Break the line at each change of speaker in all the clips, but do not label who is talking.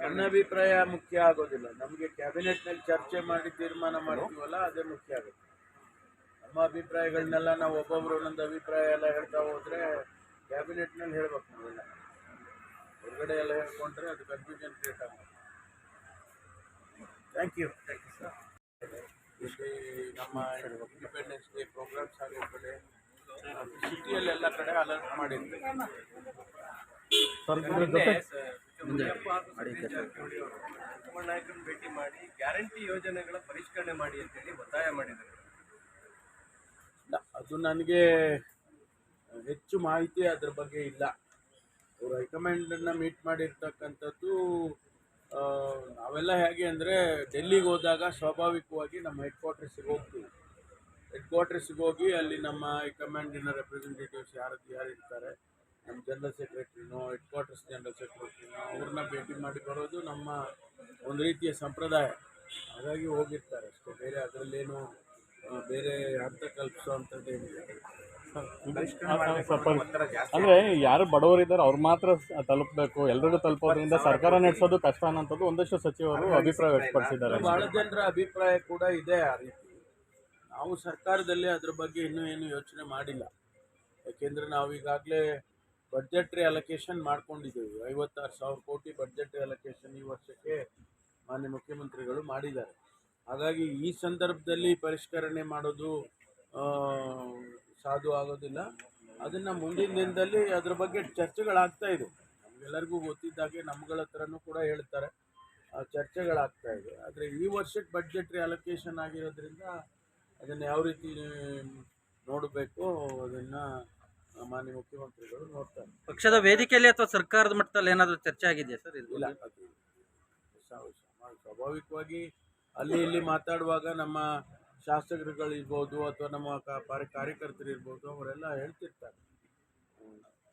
ನನ್ನ ಅಭಿಪ್ರಾಯ ಮುಖ್ಯ ಆಗೋದಿಲ್ಲ. ನಮಗೆ ಕ್ಯಾಬಿನೆಟ್ನಲ್ಲಿ ಚರ್ಚೆ ಮಾಡಿ ತೀರ್ಮಾನ ಮಾಡ್ತೀವಲ್ಲ, ಅದೇ ಮುಖ್ಯ ಆಗುತ್ತೆ. ನಮ್ಮ ಅಭಿಪ್ರಾಯಗಳನ್ನೆಲ್ಲ ನಾವು ಒಬ್ಬೊಬ್ರು ಒಂದೊಂದು ಅಭಿಪ್ರಾಯ ಎಲ್ಲ ಹೇಳ್ತಾ ಹೋದ್ರೆ ಕ್ಯಾಬಿನೆಟ್ನಲ್ಲಿ ಹೇಳ್ಬೇಕು ನಾವೆಲ್ಲ ಹೊರಗಡೆ ಎಲ್ಲ ಹೇಳ್ಕೊಂಡ್ರೆ ಅದು ಕನ್ಫ್ಯೂಷನ್ ಕ್ರಿಯೇಟ್ ಆಗುತ್ತೆ. Thank you thank you sir ಇಲ್ಲಿ ನಮ್ಮ ಇಂಡಿಪೆಂಡೆನ್ಸ್ ಡೇ ಪ್ರೋಗ್ರಾಮ್ಸ್ ಆಗೋ ಕಡೆ ಸಿಟಿಯಲ್ಲೆಲ್ಲ ಕಡೆ ಅಲರ್ಟ್ ಮಾಡಿರ್ತೀವಿ
ನಿನ್ನೆ ಜೊತೆ ನಾಯಕರನ್ನು ಭೇಟಿ ಮಾಡಿ ಗ್ಯಾರಂಟಿ ಯೋಜನೆಗಳ ಪರಿಷ್ಕರಣೆ ಮಾಡಿ ಅಂತೇಳಿ ಒತ್ತಾಯ ಮಾಡಿದ್ದಾರೆ.
ಅದು ನನಗೆ ಹೆಚ್ಚು ಮಾಹಿತಿ ಅದ್ರ ಬಗ್ಗೆ ಇಲ್ಲ. ಅವರು ಹೈಕಮಾಂಡನ್ನು ಮೀಟ್ ಮಾಡಿರ್ತಕ್ಕಂಥದ್ದು ನಾವೆಲ್ಲ ಹೇಗೆ ಅಂದರೆ ಡೆಲ್ಲಿಗೆ ಹೋದಾಗ ಸ್ವಾಭಾವಿಕವಾಗಿ ನಮ್ಮ ಹೆಡ್ ಕ್ವಾರ್ಟರ್ಸಿಗೆ ಹೋಗ್ತೀವಿ. ಹೆಡ್ ಕ್ವಾರ್ಟರ್ಸಿಗೆ ಹೋಗಿ ಅಲ್ಲಿ ನಮ್ಮ ಹೈಕಮಾಂಡಿನ ರೆಪ್ರೆಸೆಂಟೇಟಿವ್ಸ್ ಯಾರು ಯಾರು ಇರ್ತಾರೆ ನಮ್ಮ ಜನರಲ್ ಸೆಕ್ರೆಟ್ರಿನೋ ಹೆಡ್ ಕ್ವಾರ್ಟರ್ಸ್ ಜನರಲ್ ಸೆಕ್ರೆಟ್ರಿನೋ ಅವ್ರನ್ನ ಭೇಟಿ ಮಾಡಿ ಬರೋದು ನಮ್ಮ ಒಂದು ರೀತಿಯ ಸಂಪ್ರದಾಯ. ಹಾಗಾಗಿ ಹೋಗಿರ್ತಾರೆ ಅಷ್ಟೇ. ಬೇರೆ ಅದರಲ್ಲೇನು ಆ, ಬೇರೆ ಅರ್ಥ ಕಲ್ಪಿಸುವಂಥದ್ದೇನಿಲ್ಲ
ಅಂದ್ರೆ ಯಾರು ಬಡವರಿದ್ದಾರೆ ಅವ್ರು ಮಾತ್ರ ತಲುಪಬೇಕು. ಎಲ್ರಿಗೂ ತಲುಪೋದ್ರಿಂದ ಸರ್ಕಾರ ನಡೆಸೋದು ಕಷ್ಟ ಅನ್ನೋಂಥದ್ದು ಒಂದಷ್ಟು ಸಚಿವರು ಅಭಿಪ್ರಾಯ ವ್ಯಕ್ತಪಡಿಸಿದ್ದಾರೆ.
ಬಹಳ ಜನರ ಅಭಿಪ್ರಾಯ ಕೂಡ ಇದೆ ಆ ರೀತಿ. ನಾವು ಸರ್ಕಾರದಲ್ಲಿ ಅದ್ರ ಬಗ್ಗೆ ಇನ್ನೂ ಏನು ಯೋಚನೆ ಮಾಡಿಲ್ಲ. ಯಾಕೆಂದ್ರೆ ನಾವು ಈಗಾಗಲೇ ಬಡ್ಜೆಟ್ರಿ ಅಲೊಕೇಶನ್ ಮಾಡ್ಕೊಂಡಿದ್ದೇವೆ. ಐವತ್ತಾರು ಸಾವಿರ ಕೋಟಿ ಬಡ್ಜೆಟ್ರಿ ಅಲೊಕೇಶನ್ ಈ ವರ್ಷಕ್ಕೆ ಮಾನ್ಯ ಮುಖ್ಯಮಂತ್ರಿಗಳು ಮಾಡಿದ್ದಾರೆ. ಹಾಗಾಗಿ ಈ ಸಂದರ್ಭದಲ್ಲಿ ಪರಿಷ್ಕರಣೆ ಮಾಡೋದು ಸಾಧು ಆಗೋದಿಲ್ಲ. ಅದನ್ನು ಮುಂದಿನ ದಿನದಲ್ಲಿ ಅದ್ರ ಬಗ್ಗೆ ಚರ್ಚೆಗಳಾಗ್ತಾ ಇದೆ. ನಮಗೆಲ್ಲರಿಗೂ ಗೊತ್ತಿದ್ದಾಗೆ ನಮ್ಗಳ ಹತ್ರನೂ ಕೂಡ ಹೇಳ್ತಾರೆ. ಆ, ಚರ್ಚೆಗಳಾಗ್ತಾ ಇದೆ. ಆದರೆ ಈ ವರ್ಷಕ್ಕೆ ಬಡ್ಜೆಟ್ರಿ ಅಲೊಕೇಶನ್ ಆಗಿರೋದ್ರಿಂದ ಅದನ್ನು ಯಾವ ರೀತಿ ನೋಡಬೇಕು ಅದನ್ನು ಮಾನ್ಯ ಮುಖ್ಯಮಂತ್ರಿಗಳು ನೋಡ್ತಾರೆ.
ಪಕ್ಷದ ವೇದಿಕೆಯಲ್ಲಿ ಅಥವಾ ಸರ್ಕಾರದ ಮಟ್ಟದಲ್ಲಿ ಏನಾದರೂ ಚರ್ಚೆ ಆಗಿದೆಯಾ ಸರ್ ಇದು
ಇಲ್ಲ ಅದು ಸ್ವಾಭಾವಿಕವಾಗಿ ಅಲ್ಲಿ ಇಲ್ಲಿ ಮಾತಾಡುವಾಗ ನಮ್ಮ ಶಾಸಕರುಗಳು ಇರ್ಬೋದು ಅಥವಾ ನಮ್ಮ ಕ- ಕಾರ್ಯಕರ್ತರು ಇರ್ಬೋದು ಅವರೆಲ್ಲ ಹೇಳ್ತಿರ್ತಾರೆ.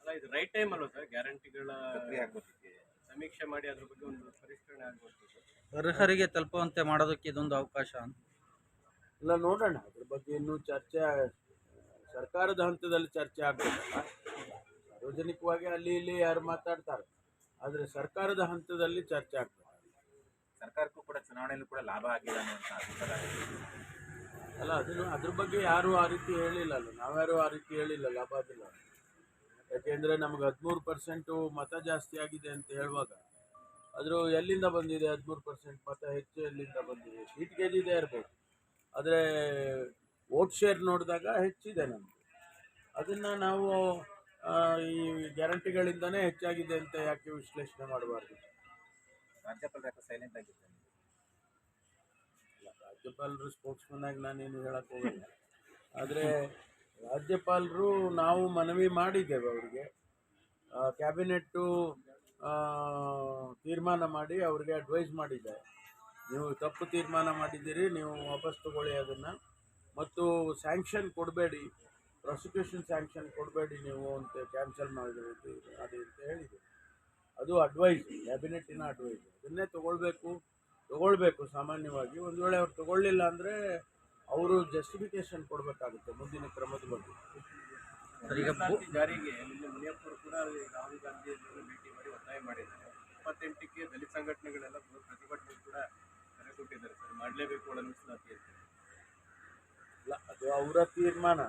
ಅಲ್ಲ ಇದು ರೈಟ್ ಟೈಮ್ ಅಲ್ವಾ ಸರ್? ಗ್ಯಾರಂಟಿಗಳ ಸಮೀಕ್ಷೆ ಮಾಡಿ ಅದ್ರ ಬಗ್ಗೆ ಒಂದು ಪರಿಷ್ಕರಣೆ ಆಗಬೇಕು
ಅರ್ಹರಿಗೆ ತಲುಪುವಂತೆ ಮಾಡೋದಕ್ಕೆ ಇದೊಂದು ಅವಕಾಶ ಅಂತ.
ಎಲ್ಲ ನೋಡೋಣ. ಅದ್ರ ಬಗ್ಗೆ ಇನ್ನೂ ಚರ್ಚೆ ಸರ್ಕಾರದ ಹಂತದಲ್ಲಿ ಚರ್ಚೆ ಆಗಬೇಕಲ್ಲ ಸಾರ್ವಜನಿಕವಾಗಿ ಅಲ್ಲಿ ಇಲ್ಲಿ ಯಾರು ಮಾತಾಡ್ತಾರೆ? ಆದರೆ ಸರ್ಕಾರದ ಹಂತದಲ್ಲಿ ಚರ್ಚೆ ಆಗ್ತದೆ
ಸರ್ಕಾರಕ್ಕೂ ಕೂಡ ಚುನಾವಣೆಯಲ್ಲೂ ಕೂಡ ಲಾಭ ಆಗಿದೆ ಅನ್ನುವಂಥ ಅಭಿಪ್ರಾಯ
ಅಲ್ಲ ಅದನ್ನು ಅದ್ರ ಬಗ್ಗೆ ಯಾರು ಆ ರೀತಿ ಹೇಳಿಲ್ಲ ಅಲ್ಲ ನಾವ್ಯಾರು ಆ ರೀತಿ ಹೇಳಿಲ್ಲ ಲಾಭ ಆಗಿಲ್ಲ. ಯಾಕೆಂದರೆ ನಮ್ಗೆ ಹದಿಮೂರು ಪರ್ಸೆಂಟು ಮತ ಜಾಸ್ತಿ ಆಗಿದೆ ಅಂತ ಹೇಳುವಾಗ ಅದ್ರ ಎಲ್ಲಿಂದ ಬಂದಿದೆ ಹದಿಮೂರು ಪರ್ಸೆಂಟ್ ಮತ? ಹೆಚ್ಚು ಎಲ್ಲಿಂದ ಬಂದಿದೆ? ಸೀಟ್ ಗೆದ್ದಿದೆ ಇರ್ಬೋದು ಆದರೆ ವೋಟ್ ಶೇರ್ ನೋಡಿದಾಗ ಹೆಚ್ಚಿದೆ ನಮ್ಮದು ಅದನ್ನು ನಾವು ಈ ಗ್ಯಾರಂಟಿಗಳಿಂದನೇ ಹೆಚ್ಚಾಗಿದೆ ಅಂತ ಯಾಕೆ ವಿಶ್ಲೇಷಣೆ ಮಾಡಬಾರ್ದು?
ರಾಜ್ಯಪಾಲ ಯಾಕೆ ಸೈಲೆಂಟ್ ಆಗಿದ್ದಾರೆ
ಇಲ್ಲ, ರಾಜ್ಯಪಾಲರು ಸ್ಪೋರ್ಟ್ಸ್ಮನ್ ಆಗಿ ನಾನೇನು ಹೇಳಕ್ಕೆ ಹೋಗಿಲ್ಲ. ಆದರೆ ರಾಜ್ಯಪಾಲರು ನಾವು ಮನವಿ ಮಾಡಿದ್ದೇವೆ ಅವರಿಗೆ. ಕ್ಯಾಬಿನೆಟ್ಟು ತೀರ್ಮಾನ ಮಾಡಿ ಅವರಿಗೆ ಅಡ್ವೈಸ್ ಮಾಡಿದ್ದೆ ನೀವು ತಪ್ಪು ತೀರ್ಮಾನ ಮಾಡಿದ್ದೀರಿ ನೀವು ವಾಪಸ್ ತಗೊಳ್ಳಿ ಅದನ್ನು. ಮತ್ತು ಸ್ಯಾಂಕ್ಷನ್ ಕೊಡಬೇಡಿ ಪ್ರಾಸಿಕ್ಯೂಷನ್ ಸ್ಯಾಂಕ್ಷನ್ ಕೊಡಬೇಡಿ ನೀವು ಅಂತ ಕ್ಯಾನ್ಸಲ್ ಮಾಡಿದ್ರಿ ಅದು ಅಂತ ಹೇಳಿದೆ ಅದು ಅಡ್ವೈಸ್ ಕ್ಯಾಬಿನೆಟ್ಟಿನ ಅಡ್ವೈಸ್ ಅದನ್ನೇ ತೊಗೊಳ್ಬೇಕು ತೊಗೊಳ್ಬೇಕು ಸಾಮಾನ್ಯವಾಗಿ. ಒಂದು ವೇಳೆ ಅವ್ರು ತೊಗೊಳ್ಳಿಲ್ಲ ಅಂದರೆ ಅವರು ಜಸ್ಟಿಫಿಕೇಶನ್ ಕೊಡಬೇಕಾಗುತ್ತೆ ಮುಂದಿನ ಕ್ರಮದ ಬಗ್ಗೆ.
ಜಾರಿಗೆ ನಿನ್ನೆ ಕೂಡ ಅಲ್ಲಿ ರಾಹುಲ್ ಗಾಂಧಿ ಅವರನ್ನು ಭೇಟಿ ಮಾಡಿ ಒತ್ತಾಯ ಮಾಡಿದ್ದಾರೆ ಇಪ್ಪತ್ತೆಂಟಕ್ಕೆ ದಲಿತ ಸಂಘಟನೆಗಳೆಲ್ಲ ಬೃಹತ್ ಪ್ರತಿಭಟನೆ ಕೂಡ ಕರೆ ಕೊಟ್ಟಿದ್ದಾರೆ ಸರ್ ಮಾಡಲೇಬೇಕು ಒಳ ಮೀಸಲಾತಿ ಅಂತ
ಇಲ್ಲ ಅದು ಅವರ ತೀರ್ಮಾನ.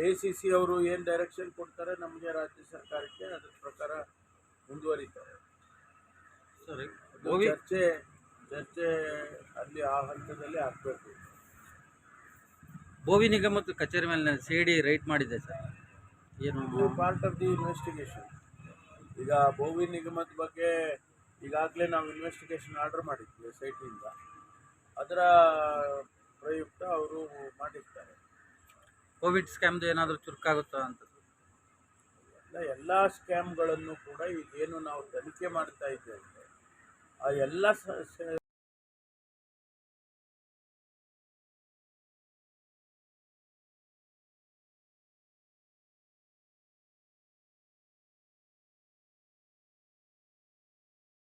ಎ ಸಿ ಸಿ ಅವರು ಏನು ಡೈರೆಕ್ಷನ್ ಕೊಡ್ತಾರೆ ನಮಗೆ ರಾಜ್ಯ ಸರ್ಕಾರಕ್ಕೆ ಅದ್ರ ಪ್ರಕಾರ ಮುಂದುವರಿತಾರೆ.
ಸರಿ.
ಚರ್ಚೆ ಚರ್ಚೆ ಅಲ್ಲಿ ಆ ಹಂತದಲ್ಲಿ ಆಗಬೇಕು.
ಭೋವಿ ನಿಗಮದ ಕಚೇರಿ ಮೇಲೆ ಸಿ ಡಿ ರೈಟ್ ಮಾಡಿದೆ ಸರ್. ಏನು?
ಪಾರ್ಟ್ ಆಫ್ ದಿ ಇನ್ವೆಸ್ಟಿಗೇಷನ್ ಈಗ ಭೋವಿ ನಿಗಮದ ಬಗ್ಗೆ ಈಗಾಗಲೇ ನಾವು ಇನ್ವೆಸ್ಟಿಗೇಷನ್ ಆರ್ಡರ್ ಮಾಡಿದ್ವಿ ಸೈಟಿಂದ ಅದರ ಪ್ರಯುಕ್ತ ಅವರು ಮಾಡಿರ್ತಾರೆ.
ಕೋವಿಡ್ ಸ್ಕ್ಯಾಮ್ದು ಏನಾದರೂ ಚುರುಕಾಗುತ್ತಾ ಅಂತ?
ಎಲ್ಲ ಎಲ್ಲ ಸ್ಕ್ಯಾಮ್ಗಳನ್ನು ಕೂಡ ಈಗೇನು ನಾವು ತನಿಖೆ ಮಾಡ್ತಾ ಇದ್ದೇವೆ. ಆ ಎಲ್ಲ